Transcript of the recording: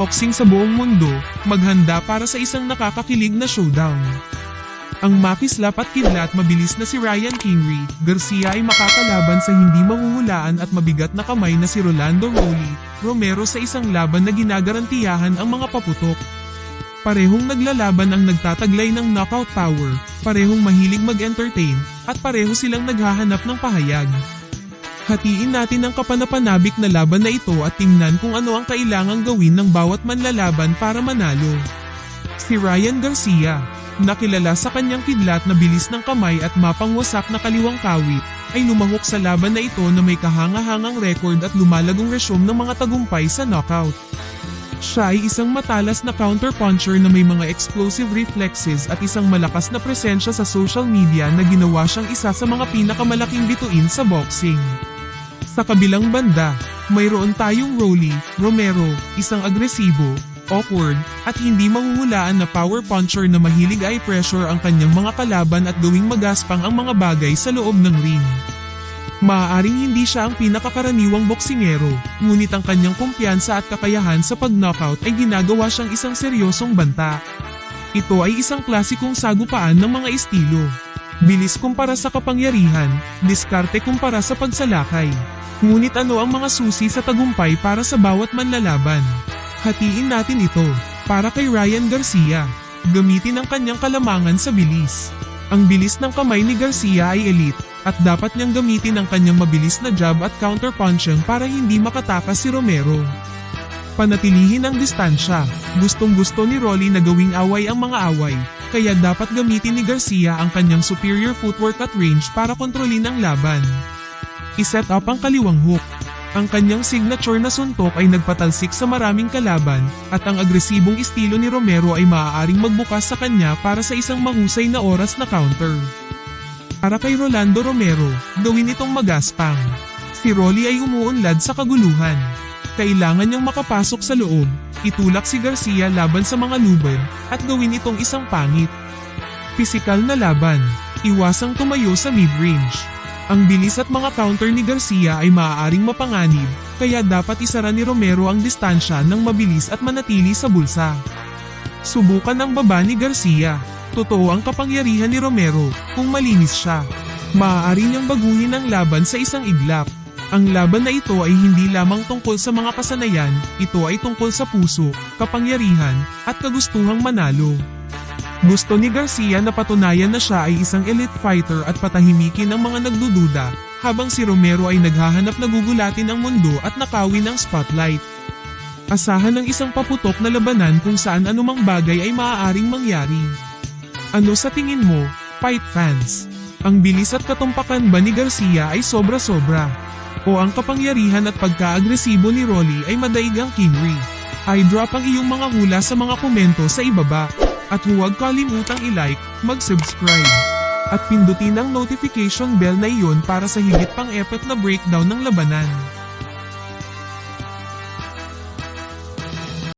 boxing sa buong mundo, maghanda para sa isang nakakakilig na showdown. Ang makislap at kidlat mabilis na si Ryan Kinry, Garcia ay makakalaban sa hindi mahuhulaan at mabigat na kamay na si Rolando Rolly, Romero sa isang laban na ginagarantiyahan ang mga paputok. Parehong naglalaban ang nagtataglay ng knockout power, parehong mahilig mag-entertain, at pareho silang naghahanap ng pahayag. Hatiin natin ang kapanapanabik na laban na ito at tingnan kung ano ang kailangang gawin ng bawat manlalaban para manalo. Si Ryan Garcia, nakilala sa kanyang kidlat na bilis ng kamay at mapangwasak na kaliwang kawit, ay lumahok sa laban na ito na may kahanga-hangang record at lumalagong resume ng mga tagumpay sa knockout. Siya ay isang matalas na counter-puncher na may mga explosive reflexes at isang malakas na presensya sa social media na ginawa siyang isa sa mga pinakamalaking bituin sa boxing. Sa kabilang banda, mayroon tayong Rolly, Romero, isang agresibo, awkward, at hindi mahuhulaan na power puncher na mahilig ay pressure ang kanyang mga kalaban at gawing magaspang ang mga bagay sa loob ng ring. Maaaring hindi siya ang pinakakaraniwang boksingero, ngunit ang kanyang kumpiyansa at kakayahan sa pag-knockout ay ginagawa siyang isang seryosong banta. Ito ay isang klasikong sagupaan ng mga estilo. Bilis kumpara sa kapangyarihan, diskarte kumpara sa pagsalakay. Ngunit ano ang mga susi sa tagumpay para sa bawat manlalaban? Hatiin natin ito, para kay Ryan Garcia. Gamitin ang kanyang kalamangan sa bilis. Ang bilis ng kamay ni Garcia ay elite, at dapat niyang gamitin ang kanyang mabilis na jab at counter-punching para hindi makatakas si Romero. Panatilihin ang distansya. Gustong gusto ni Rolly na gawing away ang mga away, kaya dapat gamitin ni Garcia ang kanyang superior footwork at range para kontrolin ang laban. Iset up ang kaliwang hook. Ang kanyang signature na suntok ay nagpatalsik sa maraming kalaban, at ang agresibong estilo ni Romero ay maaaring magbukas sa kanya para sa isang mahusay na oras na counter. Para kay Rolando Romero, gawin itong magaspang. Si Rolly ay umuunlad sa kaguluhan. Kailangan niyang makapasok sa loob, itulak si Garcia laban sa mga luban, at gawin itong isang pangit. Pisikal na laban, iwasang tumayo sa mid-range. Ang bilis at mga counter ni Garcia ay maaaring mapanganib, kaya dapat isara ni Romero ang distansya ng mabilis at manatili sa bulsa. Subukan ng baba ni Garcia. Totoo ang kapangyarihan ni Romero, kung malinis siya. Maaari niyang baguhin ang laban sa isang iglap. Ang laban na ito ay hindi lamang tungkol sa mga kasanayan, ito ay tungkol sa puso, kapangyarihan, at kagustuhang manalo. Gusto ni Garcia na patunayan na siya ay isang elite fighter at patahimikin ang mga nagdududa, habang si Romero ay naghahanap na gugulatin ang mundo at nakawin ang spotlight. Asahan ng isang paputok na labanan kung saan anumang bagay ay maaaring mangyari. Ano sa tingin mo, fight fans? Ang bilis at katumpakan ba ni Garcia ay sobra-sobra? O ang kapangyarihan at pagka-agresibo ni Rolly ay madaigang kinry? I-drop ang iyong mga hula sa mga komento sa ibaba. At huwag kalimutang i-like, mag-subscribe. At pindutin ang notification bell na iyon para sa higit pang epic na breakdown ng labanan.